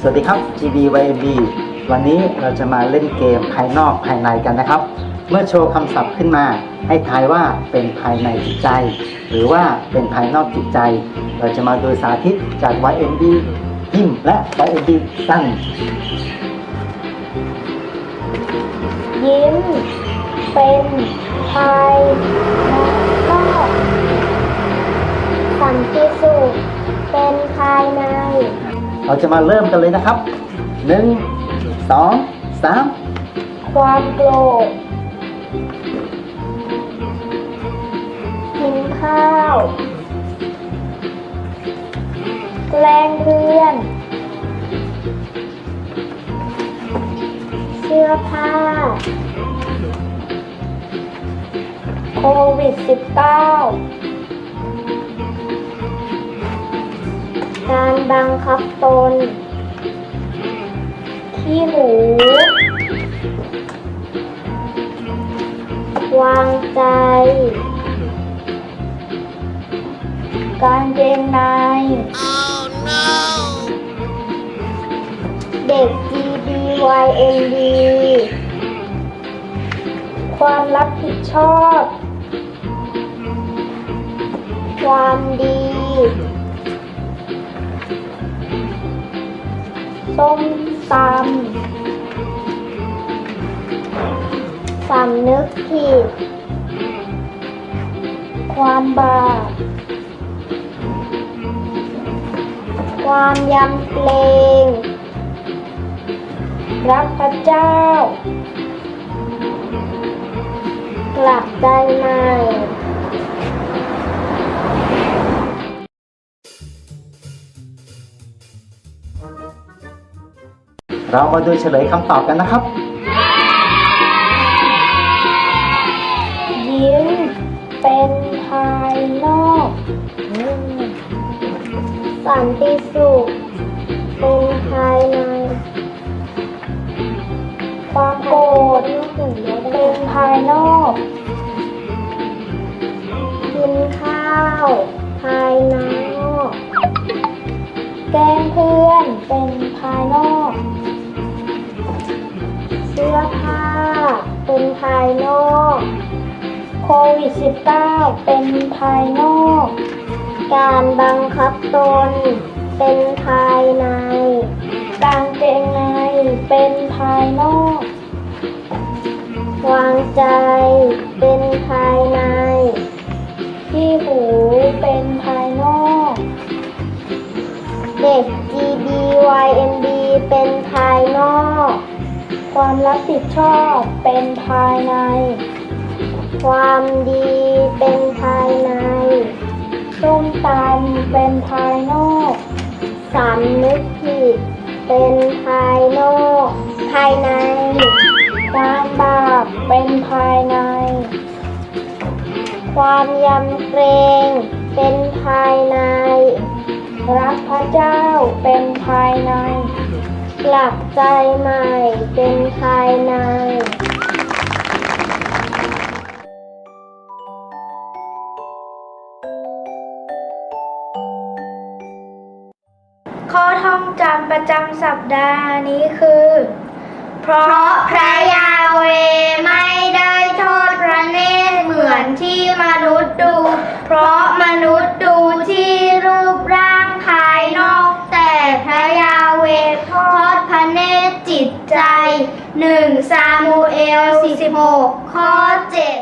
สวัสดีครับ GBYMB วันนี้เราจะมาเล่นเกมภายนอกภายในกันนะครับ เมื่อโชว์คำศัพท์ขึ้นมา ให้ทายว่าเป็นภายในจิตใจ หรือว่าเป็นภายนอกจิตใจ เราจะมาโดูสาธิตจาก YMB ยิ้มและ YMB สั้นยิ้มเป็นภายนอกสันติสุขเป็นภายใน เราจะมาเริ่มกันเลยนะครับ1 2 3ความโกรธกินข้าวแกล้งเพื่อน เสื้อผ้า โควิด -19 การบังคับตน ขี้หู วางใจ การเกงในเด็ก GBYND ความรับผิดชอบ ความดี ส้มตำสำนึกผิด ความบาปความยำเกรงรักพระเจ้า กลับใจใหม่ เรามาดูเฉลยคำตอบกันนะครับ ยิ้มเป็นภายนอกสันติสุขเป็นภายในความโกรธเป็นภายนอก -19 เป็นภายนอก การบังคับตน เป็นภายใน การเกงในเป็นภายนอก วางใจ เป็นภายใน ที่หูเป็นภายนอก เด็ก GBYMB เป็นภายนอก ความรับผิดชอบเป็นภายใน ความดีเป็นภายในส้มตำเป็นภายนอกสำนึกผิดเป็นภายนอก ภายในความบาปเป็นภายใน ความยำเกรงเป็นภายใน รักพระเจ้าเป็นภายในกลับใจใหม่เป็นภายใน ข้อท่องจำประจำสัปดาห์นี้คือ เพราะพระยาเวไม่ได้ทอดพระเนตรเหมือนที่มนุษย์ดู เพราะมนุษย์ดูที่รูปร่างภายนอก แต่พระยาเวทอดพระเนตรจิตใจ1ซามูเอล46ข้อ7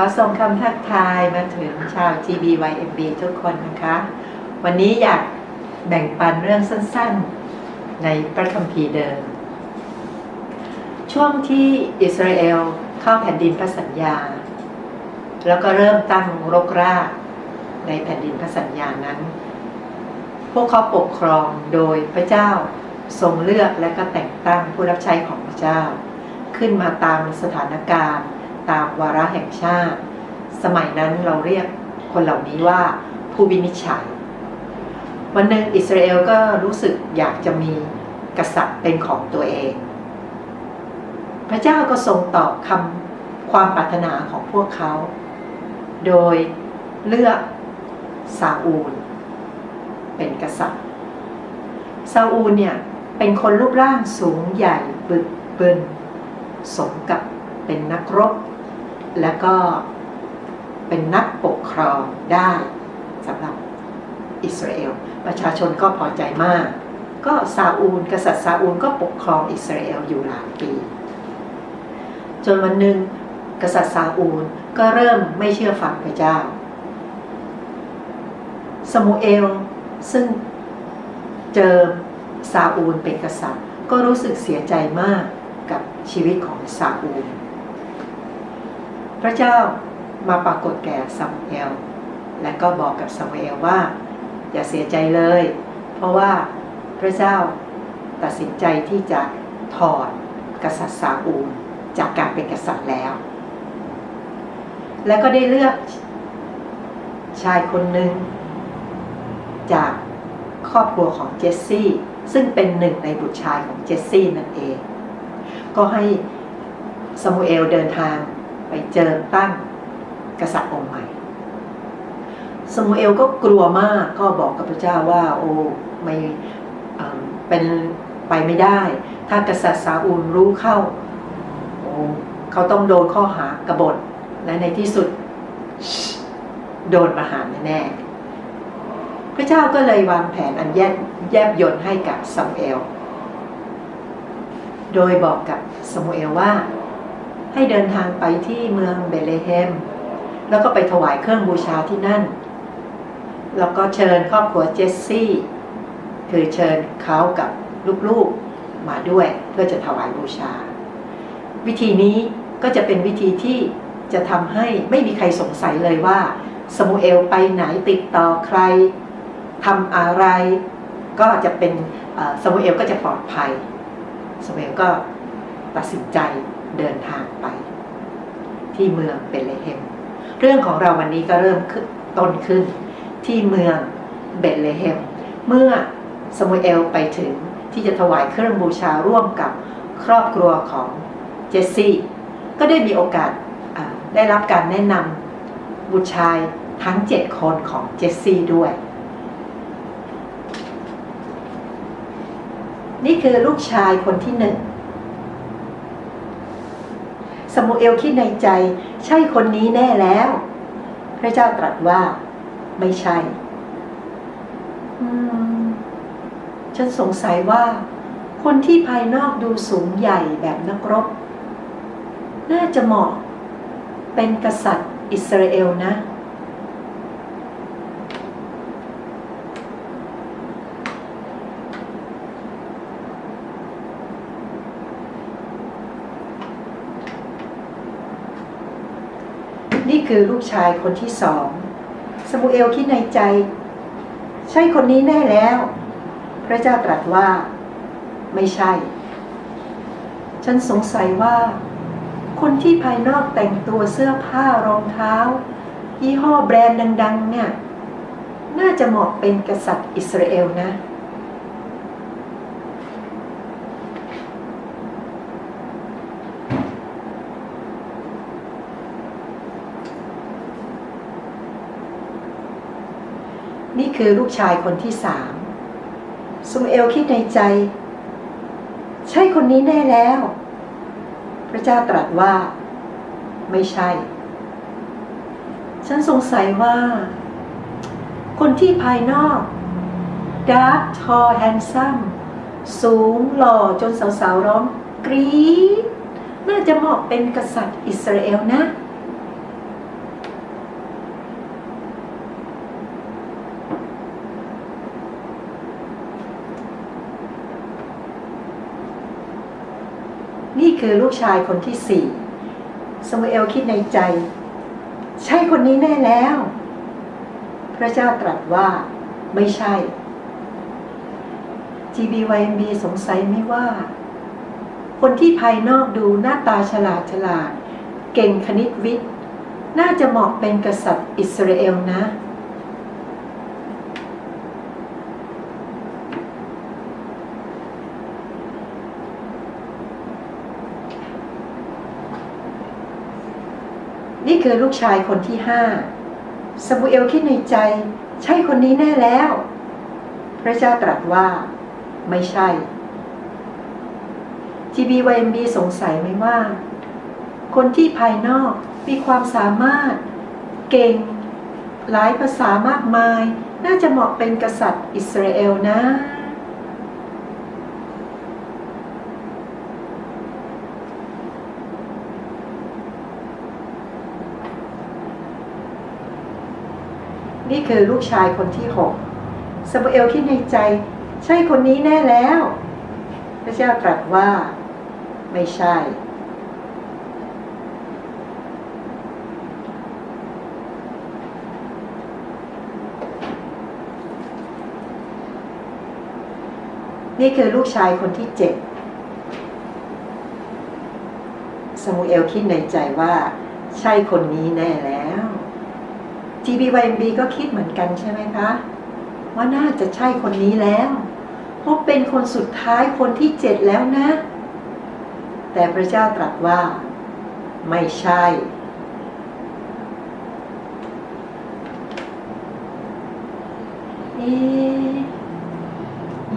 ขอส่งคำทักทายมาถึงชาว GBYMB ทุกคนนะคะ วันนี้อยากแบ่งปันเรื่องสั้นๆ ในพระคัมภีร์เดิม ช่วงที่อิสราเอลเข้าแผ่นดินพระสัญญา แล้วก็เริ่มตั้งรกรากในแผ่นดินพระสัญญานั้น พวกเขาปกครองโดยพระเจ้าทรงเลือกและก็แต่งตั้งผู้รับใช้ของพระเจ้า ขึ้นมาตามสถานการณ์ ตามวาระแห่งชาติ สมัยนั้นเราเรียกคนเหล่านี้ว่าผู้วินิจฉัย วันหนึ่งอิสราเอลก็รู้สึกอยากจะมีกษัตริย์เป็นของตัวเอง พระเจ้าก็ทรงตอบคำความปรารถนาของพวกเขา โดยเลือกซาอูล เป็นกษัตริย์ ซาอูลเนี่ยเป็นคนรูปร่างสูงใหญ่บึกบึนสมกับเป็นนักรบ แล้วก็เป็นนักปกครองได้สำหรับอิสราเอล ประชาชนก็พอใจมาก ก็ซาอูล กษัตริย์ซาอูลก็ปกครองอิสราเอลอยู่หลายปี จนวันหนึ่งกษัตริย์ซาอูลก็เริ่มไม่เชื่อฟังพระเจ้า สมูเอลซึ่งเจอซาอูลเป็นกษัตริย์ ก็รู้สึกเสียใจมากกับชีวิตของซาอูล พระเจ้ามาปรากฏแก่ซามูเอล และก็บอกกับซามูเอลว่า อย่าเสียใจเลย เพราะว่าพระเจ้าตัดสินใจที่จะถอดกษัตริย์ซาอูลจากการเป็นกษัตริย์แล้ว และก็ได้เลือกชายคนหนึ่ง จากครอบครัวของเจสซี่ ซึ่งเป็นหนึ่งในบุตรชายของเจสซี่นั่นเอง ก็ให้ซามูเอลเดินทาง ไปเจอตั้งกษัตริย์องค์ใหม่ซามูเอลก็กลัวมากก็บอกกับพระเจ้าว่า โอ้ไม่เป็นไปไม่ได้ ถ้ากษัตริย์ซาอูลรู้เข้าโอ้เขาต้องโดนข้อหากบฏและในที่สุดโดนประหารแน่พระเจ้าก็เลยวางแผนอันแยบแยบยนต์ให้กับซามูเอล โดยบอกกับซามูเอลว่า ให้เดินทางไปที่เมืองเบเลเฮม แล้วก็ไปถวายเครื่องบูชาที่นั่น แล้วก็เชิญครอบครัวเจสซี่คือเชิญเขากับลูกๆมาด้วยเพื่อจะถวายบูชา วิธีนี้ก็จะเป็นวิธีที่จะทำให้ไม่มีใครสงสัยเลยว่าสมูเอลไปไหนติดต่อใครทำอะไร ก็จะเป็นสมูเอลก็จะปลอดภัยสมูเอลก็ตัดสินใจ เดินทางไป ที่เมืองเบเลเฮม เรื่องของเราวันนี้ก็เริ่มต้นขึ้น ที่เมืองเบเลเฮม เมื่อสมูเอลไปถึงที่จะถวายเครื่องบูชาร่วมกับครอบครัวของเจสซี่ ก็ได้มีโอกาสได้รับการแนะนำบุตรชายทั้งเจ็ดคนของเจสซี่ด้วย นี่คือลูกชายคนที่หนึ่ง สมูเอลคิดในใจ ใช่คนนี้แน่แล้ว พระเจ้าตรัสว่า ไม่ใช่ ฉันสงสัยว่า คนที่ภายนอกดูสูงใหญ่แบบนักรบ น่าจะเหมาะ เป็นกษัตริย์อิสราเอลนะ คือลูกชายคนที่สอง สมูเอลคิดในใจ ใช่คนนี้แน่แล้ว พระเจ้าตรัสว่า ไม่ใช่ ฉันสงสัยว่า คนที่ภายนอกแต่งตัวเสื้อผ้ารองเท้า ยี่ห้อแบรนด์ดัง ๆ เนี่ย น่าจะเหมาะเป็นกษัตริย์อิสราเอลนะ นี่คือลูกชายคนที่สามสมูเอลคิดในใจ ใช่คนนี้แน่แล้ว พระเจ้าตรัสว่า ไม่ใช่ ฉันสงสัยว่า คนที่ภายนอกดาร์ t ทอแฮนซัมสูงหล่อจนสาวๆร้องกรี๊ดน่าจะเหมาะเป็นกษัตริย์อิสราเอลนะ นี่ คือลูกชายคนที่สี่สมูเอลคิดในใจ ใช่คนนี้แน่แล้ว พระเจ้าตรัสว่าไม่ใช่ GBYMB สงสัยไหม่ว่า คนที่ภายนอกดูหน้าตาฉลาดฉลาด เก่งคณิตวิทย์ น่าจะเหมาะเป็นกษัตริย์อิสราเอลนะ นี่คือลูกชายคนที่ห้าซามูเอลคิดในใจ ใช่คนนี้แน่แล้ว พระเจ้าตรัสว่า ไม่ใช่ GBYMB สงสัยไหมว่า คนที่ภายนอกมีความสามารถ เก่ง หลายภาษามากมาย น่าจะเหมาะเป็นกษัตริย์อิสราเอลนะ นี่คือลูกชายคนที่หกซามูเอลคิดในใจ ใช่คนนี้แน่แล้ว พระเจ้าตรัสว่า ไม่ใช่ นี่คือลูกชายคนที่เจ็ดซามูเอลคิดในใจว่า ใช่คนนี้แน่แล้ว GBYMB ก็คิดเหมือนกันใช่ไหมคะ ว่าน่าจะใช่คนนี้แล้วเพราะเป็นคนสุดท้ายคนที่เจ็ดแล้วนะ แต่พระเจ้าตรัสว่า ไม่ใช่ เอ๊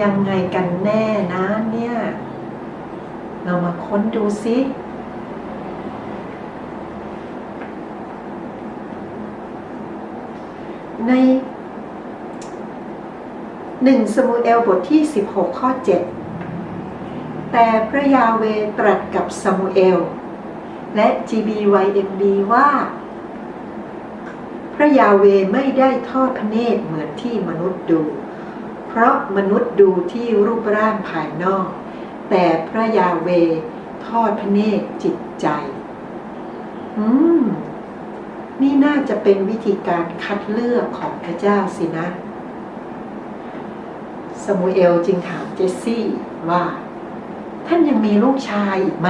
ยังไงกันแน่นะเนี่ย เรามาค้นดูสิ ในหนึ่งสมูเอลบทที่ 16 ข้อ 7 แต่พระยาเวตรัสกับสมูเอล และ GBYMB ว่า พระยาเวไม่ได้ทอดพระเนตรเหมือนที่มนุษย์ดู เพราะมนุษย์ดูที่รูปร่างภายนอก แต่พระยาเวทอดพระเนตรจิตใจ อืม นี่น่าจะเป็นวิธีการคัดเลือกของพระเจ้าสินะ สมูเอลจึงถามเจสซี่ว่า ท่านยังมีลูกชายอีกไหม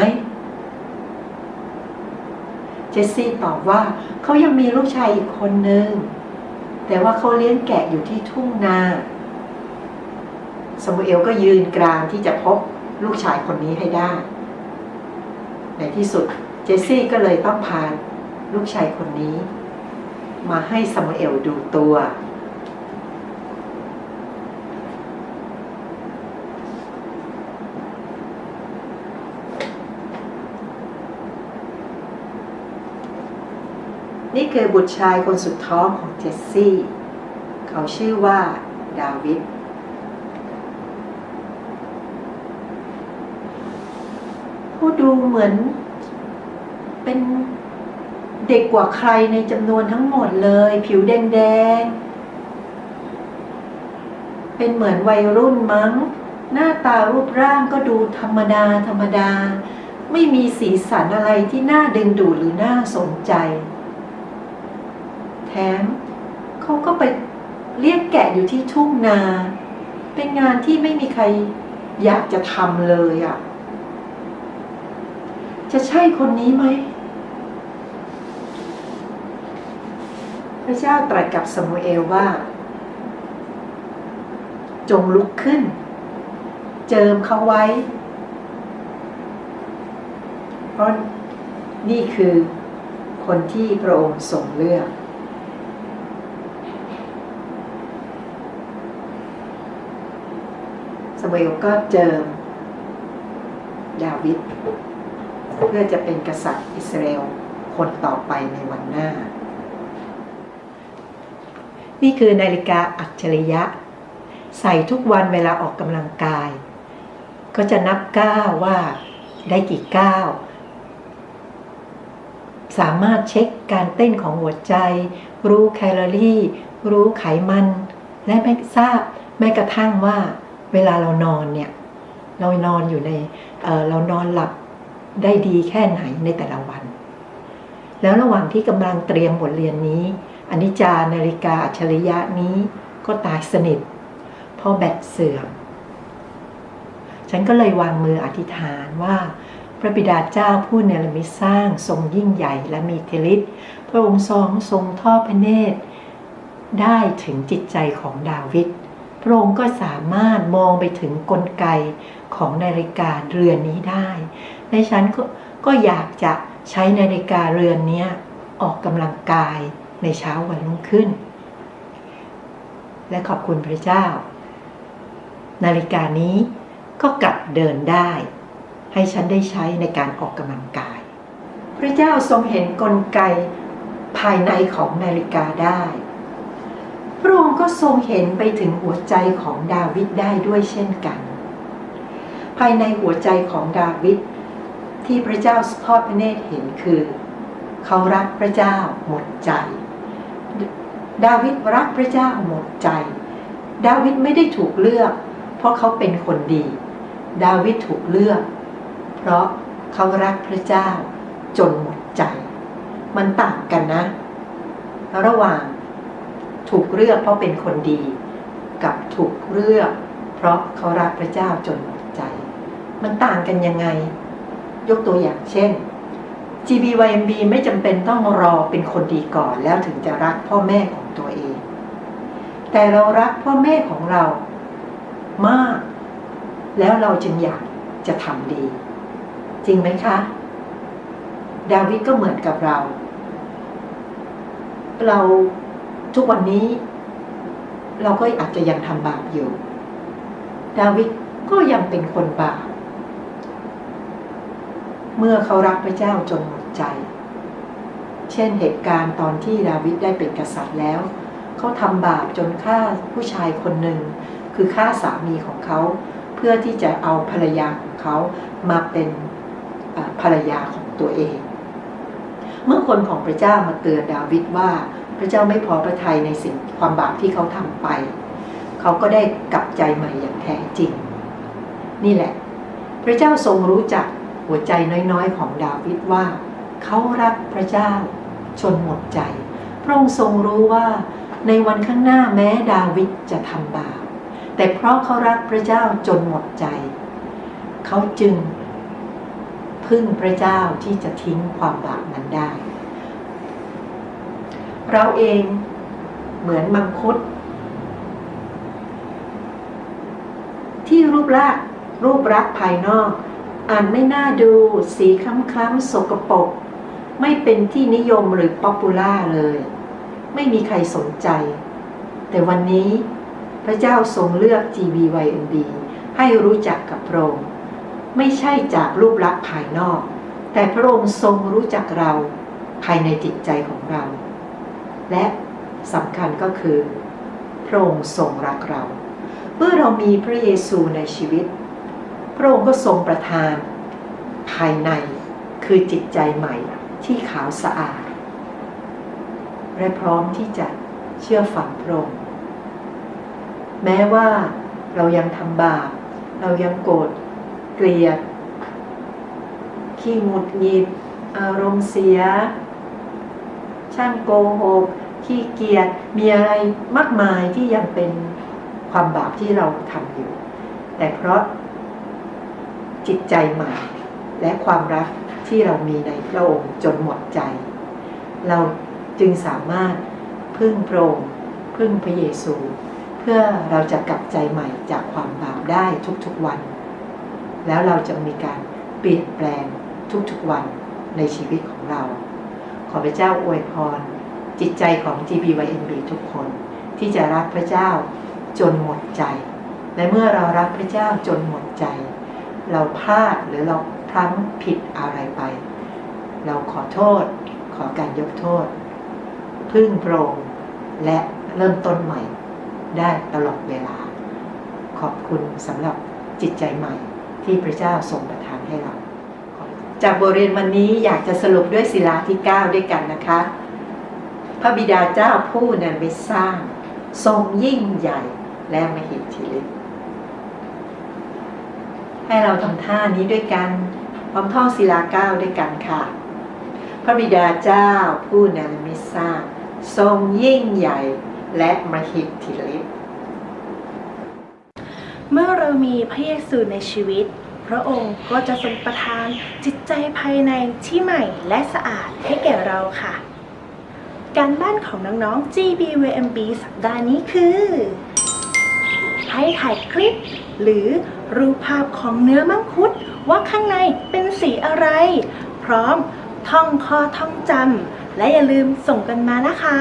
เจสซี่ตอบว่าเขายังมีลูกชายอีกคนหนึ่งแต่ว่าเขาเลี้ยงแกะอยู่ที่ทุ่งนา สมูเอลก็ยืนกลางที่จะพบลูกชายคนนี้ให้ได้ ในที่สุดเจสซี่ก็เลยต้องพา ลูกชายคนนี้ มาให้สมูเอลดูตัว นี่คือบุตรชายคนสุดท้องของเจสซี่ เขาชื่อว่าดาวิดผู้ดูเหมือนเป็น เด็กกว่าใครในจำนวนทั้งหมดเลย ผิวแดงๆ เป็นเหมือนวัยรุ่นมั้ง หน้าตารูปร่างก็ดูธรรมดาธรรมดา ไม่มีสีสันอะไรที่น่าดึงดูดหรือน่าสนใจ แถมเขาก็ไปเรียกแกะอยู่ที่ทุ่งนา เป็นงานที่ไม่มีใครอยากจะทำเลยอะ่ะ จะใช่คนนี้ไหม พ ระเจ้าตรัสกับสมูเอลว่า จงลุกขึ้น เจิมเขาไว้ เพราะนี่คือคนที่พระองค์ทรงเลือก สมูเอลก็เจิม ดาวิดเพื่อจะเป็นกษัตริย์อิสราเอลคนต่อไปในวันหน้า นี่คือนาฬิกาอัจฉริยะ ใส่ทุกวันเวลาออกกำลังกาย ก็จะนับก้าวว่าได้กี่ก้าวสามารถเช็คการเต้นของหัวใจ รู้แคลอรี่ รู้ไขมัน และไม่ทราบแม้กระทั่งว่า เวลาเรานอนเนี่ย เรานอนอยู่ในเเรานอนหลับได้ดีแค่ไหนในแต่ละวัน แล้วระหว่างที่กำลังเตรียมบทเรียนนี้ อนิจจานาฬิกาอัจฉริยะนี้ก็ตายสนิท เพราะแบตเสื่อม ฉันก็เลยวางมืออธิษฐานว่า พระบิดาเจ้าผู้เนรมิตสร้างทรงยิ่งใหญ่และมีเทลิตพระองค์ทรงทรงทอดพระเนตร ได้ถึงจิตใจของดาวิดพระองค์ก็สามารถมองไปถึงกลไกของนาฬิกาเรือนนี้ได้ในฉันก็ก็อยากจะใช้นาฬิกาเรือนนี้ออกกำลังกาย ในเช้าวันรุ่งขึ้น และขอบคุณพระเจ้า นาฬิกานี้ก็กลับเดินได้ ให้ฉันได้ใช้ในการออกกำลังกาย พระเจ้าทรงเห็นนกลไกภายในของนาฬิกาได้ พระองค์ก็ทรงเห็นไปถึงหัวใจของดาวิดได้ด้วยเช่นกัน ภายในหัวใจของดาวิดที่พระเจ้าทอดพระเนตรเห็นคือ เขารักพระเจ้าหมดใจ ดาวิดรักพระเจ้าหมดใจ ดาวิดไม่ได้ถูกเลือก เพราะเขาเป็นคนดี ดาวิดถูกเลือก เพราะเขารักพระเจ้าจนหมดใจ มันต่างกันนะ ระหว่างถูกเลือกเพราะเป็นคนดี กับถูกเลือก เพราะเขารักพระเจ้าจนหมดใจ มันต่างกันยังไง ยกตัวอย่างเช่น GBYMB ไม่จำเป็นต้องรอเป็นคนดีก่อนแล้วถึงจะรักพ่อแม่ แต่เรารักพ่อแม่ของเรามาก แล้วเราจึงอยากจะทำดี จริงไหมคะ ดาวิดก็เหมือนกับเรา เราทุกวันนี้ เราก็อาจจะยังทำบาปอยู่ ดาวิดก็ยังเป็นคนบาปเมื่อเขารักพระเจ้าจนหมดใจ เช่นเหตุการณ์ตอนที่ดาวิดได้เป็นกษัตริย์แล้ว เขาทำบาปจนฆ่าผู้ชายคนหนึ่ง คือฆ่าสามีของเขา เพื่อที่จะเอาภรรยาของเขามาเป็นภรรยาของตัวเอง เมื่อคนของพระเจ้ามาเตือนดาวิดว่า พระเจ้าไม่พอพระทัยในสิ่งความบาปที่เขาทำไป เขาก็ได้กลับใจใหม่อย่างแท้จริง นี่แหละ พระเจ้าทรงรู้จักหัวใจน้อยๆ ของดาวิดว่า เขารักพระเจ้าจนหมดใจ พระองค์ทรงรู้ว่า ในวันข้างหน้าแม้ดาวิดจะทำบาปแต่เพราะเขารักพระเจ้าจนหมดใจ เขาจึงพึ่งพระเจ้าที่จะทิ้งความบาปนั้นได้ เราเองเหมือนมังคุด ที่รูปลักษณ์รูปรักภายนอก อ่านไม่น่าดูสีคล้ำๆสกปรกไม่เป็นที่นิยมหรือป๊อปปูล่าเลย ไม่มีใครสนใจ แต่วันนี้พระเจ้าทรงเลือก GBYNB ให้รู้จักกับพระองค์ไม่ใช่จากรูปลักษณ์ภายนอก แต่พระองค์ทรงรู้จักเราภายในจิตใจของเรา และสำคัญก็คือพระองค์ทรงรักเรา เมื่อเรามีพระเยซูในชีวิต พระองค์ก็ทรงประทาน ภายในคือจิตใจใหม่ที่ขาวสะอาด และพร้อมที่จะเชื่อฟังพระองค์แม้ว่าเรายังทำบาป เรายังโกรธเกลียด ขี้หงุดหงิด อารมณ์เสีย ช่างโกหก ขี้เกียจ มีอะไรมากมายที่ยังเป็นความบาปที่เราทำอยู่ แต่เพราะจิตใจใหม่ และความรักที่เรามีในพระองค์จนหมดใจ เรา จึงสามารถพึ่งพระองค์พึ่งพระเยซู เพื่อเราจะกลับใจใหม่จากความบาปได้ทุกๆวัน แล้วเราจะมีการเปลี่ยนแปลงทุกๆวันในชีวิตของเรา ขอพระเจ้าอวยพร จิตใจของ GBYNB ทุกคน ที่จะรักพระเจ้าจนหมดใจ และเมื่อเรารักพระเจ้าจนหมดใจ เราพลาดหรือเราพลั้งผิดอะไรไป เราขอโทษ ขอการยกโทษ พึ่งพระองค์และเริ่มต้นใหม่ได้ตลอดเวลา ขอบคุณสำหรับจิตใจใหม่ที่พระเจ้าทรงประทานให้เรา จากบทเรียนวันนี้อยากจะสรุปด้วยศิลาที่ 9 ด้วยกันนะคะ พระบิดาเจ้าผู้นั้นไม่สร้าง ทรงยิ่งใหญ่และมหิทธิฤทธิ์ให้เราทำท่านี้ด้วยกันพร้อมท่องศิลาเก้าด้วยกันค่ะ พระบิดาเจ้าผู้นั้นไม่สร้าง ทรงยิ่งใหญ่และมหิทธิฤทธิ์เมื่อเรามีพระเยซูในชีวิต พระองค์ก็จะทรงประทานจิตใจภายในที่ใหม่และสะอาดให้แก่เราค่ะ การบ้านของน้องๆ GBWMB สัปดาห์นี้คือ ให้ถ่ายคลิป หรือรูปภาพของเนื้อมังคุดว่าข้างในเป็นสีอะไร พร้อมท่องข้อท่องจำ และอย่าลืมส่งกันมานะคะ